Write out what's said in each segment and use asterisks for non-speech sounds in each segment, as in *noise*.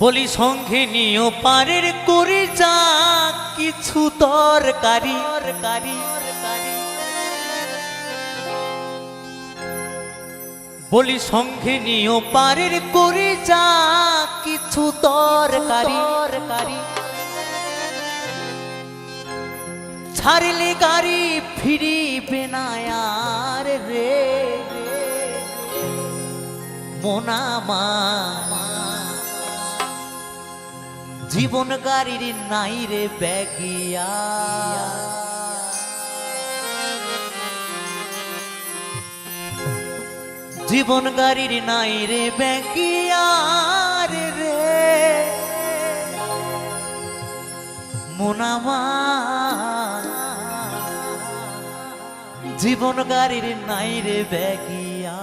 বলি, সঙ্গে নিও পারের করে যা কিছু তরকারি। বলি, সঙ্গে নিও পারের করে যা কিছু তরকারি। ছাড়লে গাড়ি ফিরিবে না আর রে। মোনামা জীবন গাড়ির নাই রে ব্যাগিয়া। জীবন গাড়ির নাই রে ব্যাগিয়া রে রে। মোনামা জীবন গাড়ির নাই রে ব্যাগিয়া।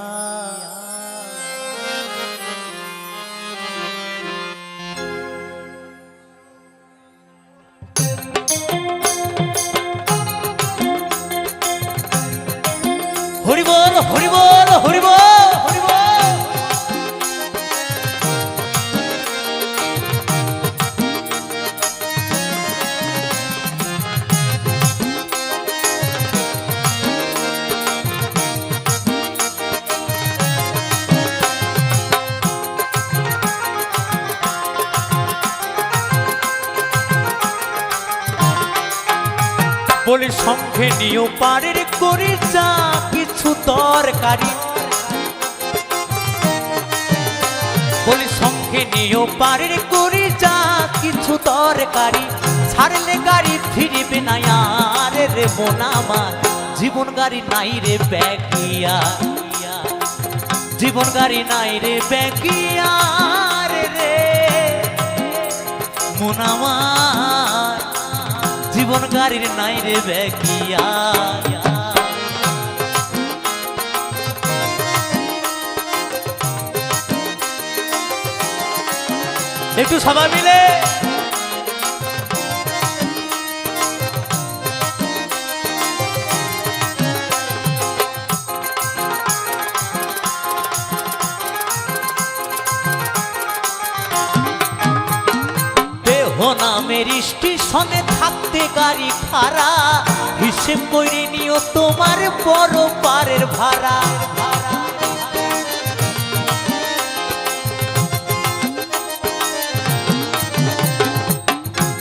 বলি সঙ্গে নিও পারের করে যা কিছু তরকারি বলি সঙ্গে নিও পারের করে যা কিছু তরকারি ছাড়লে গাড়ি ফিরিবে না আর রে মোনামার জীবন গাড়ি নাই রে ব্যাগিয়া। জীবন গাড়ি নাই রে ব্যাগিয়া রে মোনামার জীবন গাড়ির নাই রে বেকিয়া একটু সবাই মিলে স্টেশনে থাকতে গাড়ি খারা হিসেব করে নিও তোমার বড় পারের ভাড়া।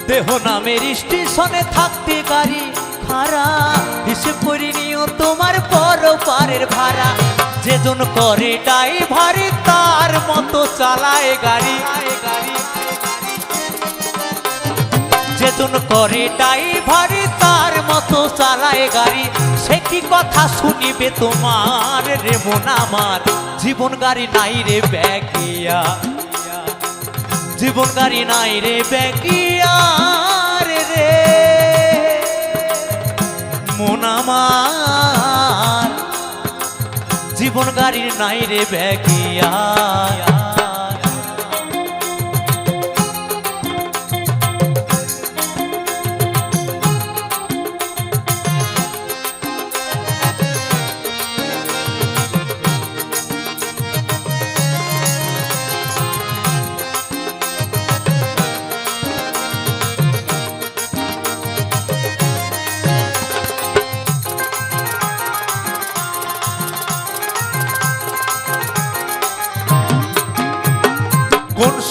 দেহ নামের স্টেশনে থাকতে গাড়ি খারা হিসেব করে নিও তোমার বড় পারের ভাড়া। যেজন করে ড্রাইভারি তার মতো চালায় গাড়ি গাড়ি। যেজন করে ড্রাইভারি, তার মতো চালায় গাড়ি। সে কি কথা শুনিবে তোমার রে মন আমার? জীবন গাড়ি নাই রে ব্যাগিয়া। জীবন গাড়ি নাই রে ব্যাগিয়া রে মন আমার, জীবন গাড়ির নাই রে ব্যাগিয়া।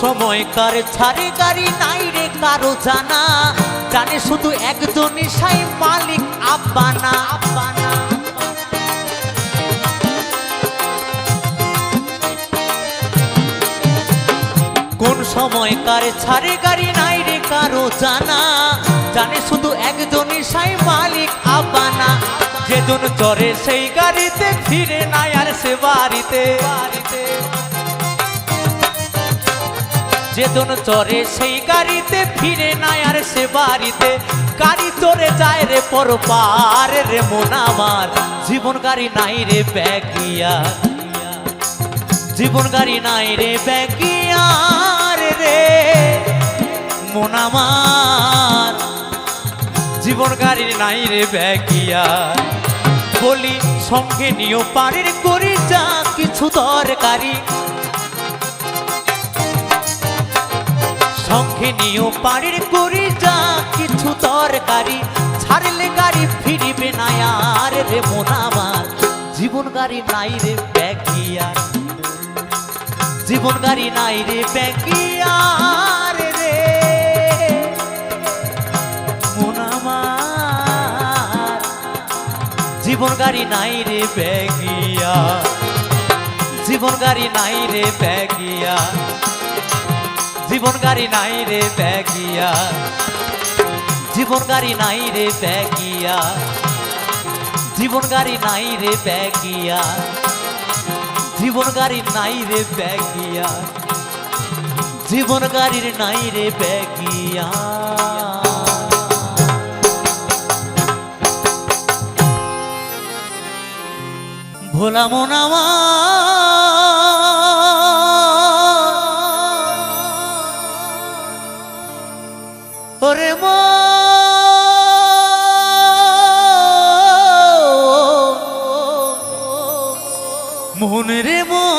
কোন সময় ছাড়ে গাড়ি নাই রে কারও জানা। জানে শুধু একজনই সাই মালিক আব্বানা। আব্বানা কোন সময় কার ছাড়ে গাড়ি নাই রে কারও জানা। জানে শুধু একজনই সাই মালিক আব্বানা। যেজন চড়ে সেই গাড়িতে, ফিরে নাই আর সে বাড়িতে বাড়িতে। যেজন চড়ে সেই গাড়িতে ফিরে নাই আর সে বাড়িতে। গাড়ি চড়ে যায় রে পর পার রে মন আমার। জীবন গাড়ি নাই রে ব্যাগিয়া। জীবন গাড়ি নাই রে ব্যাগিয়া রে মন আমার। জীবন গাড়ি নাই রে ব্যাগিয়া। বলি সঙ্গে নিও পারের করে যা কিছু দরকারি। নিয়েও পাড়ির করি যা কিছু দরকারি ছাড়লে গাড়ি ফিরিবে না আর রে মন আমার। জীবন গাড়ি নাই রে ব্যাগিয়ার। জীবন গাড়ি নাই রে ব্যাগিয়ার রে। মন আমার। জীবন গাড়ি নাই রে ব্যাগিয়া জীবন গাড়ি নাই রে ব্যাগিয়া জীবন গাড়ি নাই রে ব্যাগিয়া জীবন গাড়ি নাই রে ব্যাগিয়া জীবন গাড়ি নাই রে ব্যাগিয়া জীবন গাড়ি নাই রে ব্যাগিয়া জীবন গাড়ির নাই রে ব্যাগিয়া ভোলা মোনামা ওরে মো মোহন রে মোনামা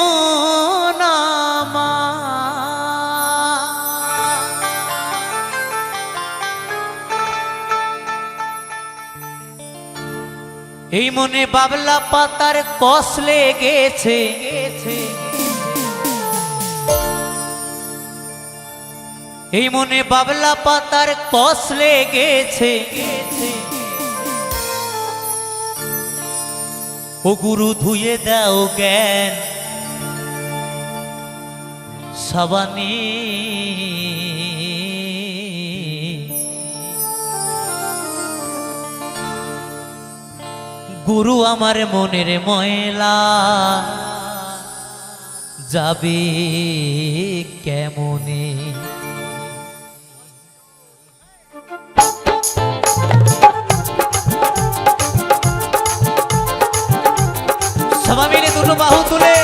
এই মনে বাবলা পাতার কস লেগেছে। এই মনে বাবলা পাতার কস লেগেছে। ও গুরু ধুয়ে দাও জ্ঞান। সাবানি। গুরু আমার মনের ময়লা যাবে কেমনে? দুটো বাহু তুলে।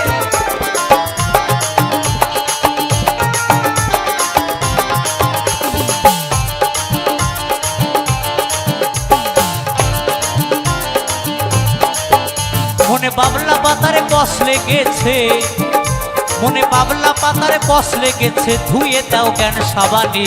মনে বাবলা পাতারে কষ লেগেছে। মনে বাবলা পাতারে কষ লেগেছে। ধুয়ে দাও কেন সাবানে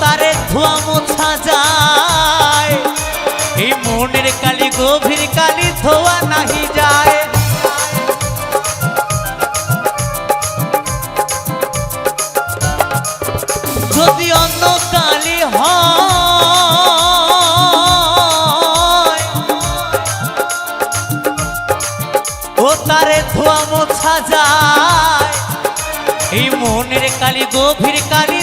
তারে ধোয়া মোছা যায়। এই মনের কালি, গভীর কালি ধোয়া নাহি যায়। যদি অন্য কালি হয় ধোয়া মোছা যায়। এই মনের কালি, গভীর কালি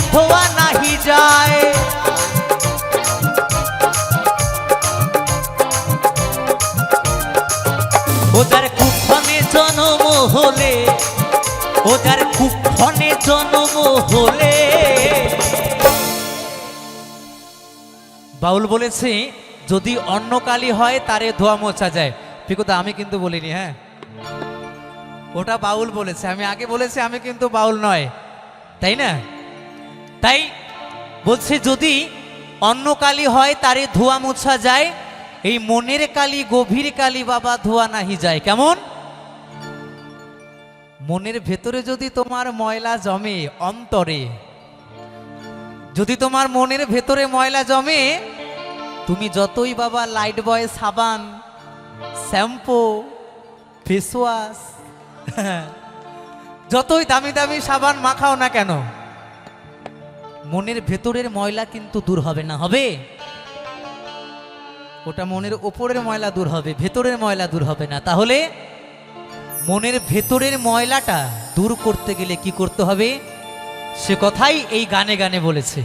জন্ম হলে। বাউল বলেছে, যদি অন্য কালি হয়, তারে ধোয়া মোছা যায়। পিকুদা, আমি কিন্তু বলিনি হ্যাঁ? ওটা বাউল বলেছে। আমি আগে বলেছি, আমি কিন্তু বাউল নয়। তাই না? তাই বলছে, যদি অন্য কালি হয়, তারে ধোয়া মোছা যায়, এই মনের কালি, গভীর কালি বাবা ধোয়া নাহি যায়। কেমন? মনের ভেতরে যদি তোমার ময়লা জমে অন্তরে, যদি তোমার মনের ভেতরে ময়লা জমে, তুমি যতই বাবা লাইট বয় সাবান, শ্যাম্পু ফেস ওয়াশ *laughs* যতই দামি দামি সাবান মাখাও না কেন, মনের ভেতরের ময়লা কিন্তু দূর হবে না, হবে? ওটা মনের ওপরের ময়লা দূর হবে, ভেতরের ময়লা দূর হবে না, তাহলে মনের ভেতরের ময়লাটা দূর করতে গেলে কি করতে হবে? সে কথাই এই গানে গানে বলেছে।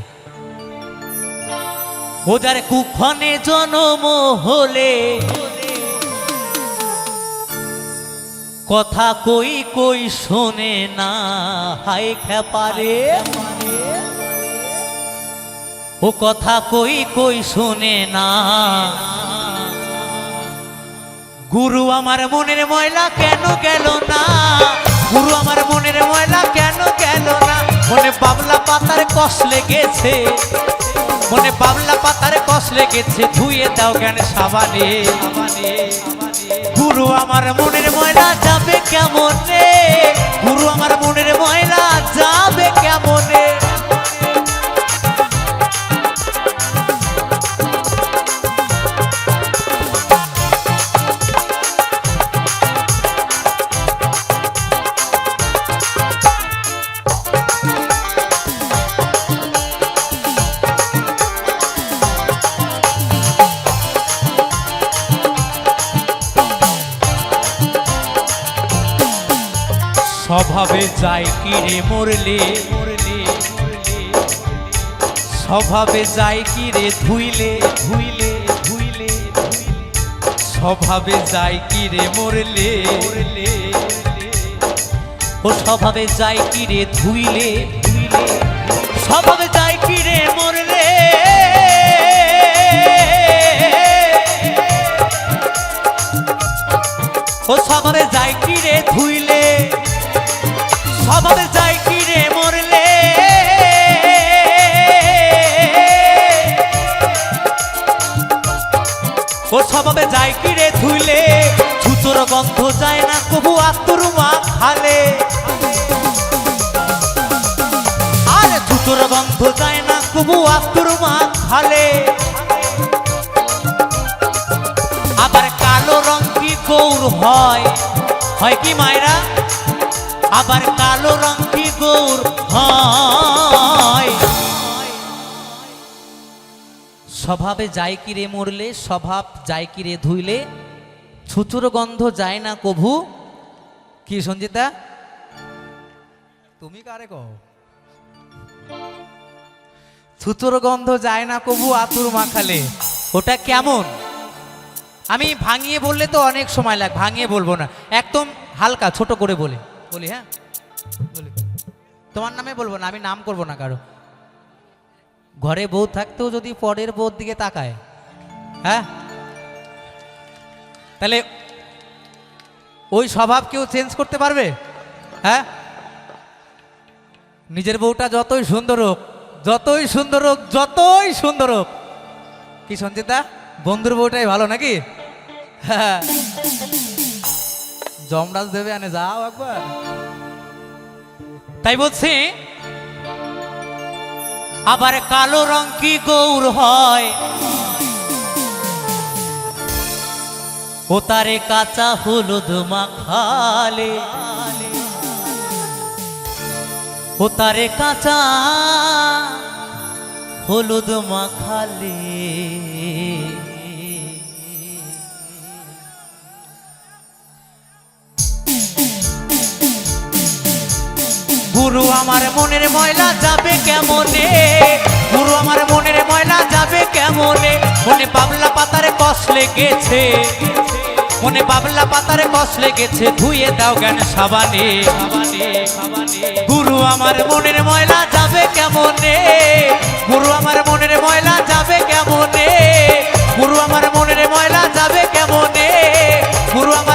ও যার কুক্ষণে জনম হলে কথা কই কই শোনে না হাই খেপারে ও কথা কই কই শোনে না গুরু আমার মনের ময়লা কেন গেল না? গুরু আমার মনের ময়লা কেন গেল না? মনে বাবলা পাতার কষ লেগেছে। মনে বাবলা পাতার কষ লেগেছে। ধুয়ে দাও কেন সাবানে? গুরু আমার মনের ময়লা যাবে কেমনে? গুরু আমার মনের ময়লা যাবে কেমনে? যাই কি রে মরলে? মরলে স্বভাবে যায় কি রে ধুইলে? ধুইলে ধুইলে স্বভাবে যায় কি রে মরলে? মরলে ও স্বভাবে যায় কি রে ধুইলে ধুইলে? আরে ছুতোর গন্ধ যায় না কবু আত্মর মা খালে আবার কালো রং কি গৌর হয়? হয় কি মায়েরা? আবার কালো রং কি গৌর স্বভাবে যায় কি রে মরলে, স্বভাব যায় কি রে ধুইলে? ছুচুর গন্ধ যায় না কভু? কি সঞ্জিতা? তুমি কারে কও? ছুচুর গন্ধ যায় না কবু আতুর মাখালে। ওটা কেমন? আমি ভাঙিয়ে বললে তো অনেক সময় লাগ, ভাঙিয়ে বলব না। একদম হালকা, ছোট করে বলি। বলি হ্যাঁ? বলি। তোমার নামে বলব না, আমি নাম করব না কারও। ঘরে বউ থাকতেও যদি পরের বউর দিকে তাকায়। হ্যাঁ? তাহলে ওই স্বভাব কেউ চেঞ্জ করতে পারবে? হ্যাঁ? নিজের বউটা যতই সুন্দর হোক, যতই সুন্দর হোক, যতই সুন্দর হোক। কি সঞ্চিতা বন্ধুর বউটাই ভালো নাকি? *laughs* জমরাজ দেবে আনে, যাও একবার। তাই বলছি, আবার কালো রং কি গৌর হয়? ও তারে কাঁচা হলুদ মাখালে। ও তারে কাঁচা হলুদ মাখালে। গুরু আমার মনের ময়লা যাবে কেমনে? গুরু আমার মনের ময়লা যাবে কেমনে? মনে পাবলা পাতারে কষ লেগেছে। মনে পাবলা পাতারে কষ লেগেছে, ধুয়ে দাও কেন সাবানে। গুরু আমার মনের ময়লা যাবে কেমনে? গুরু আমার মনের ময়লা যাবে কেমনে? গুরু আমার মনের ময়লা যাবে কেমনে? গুরু আমার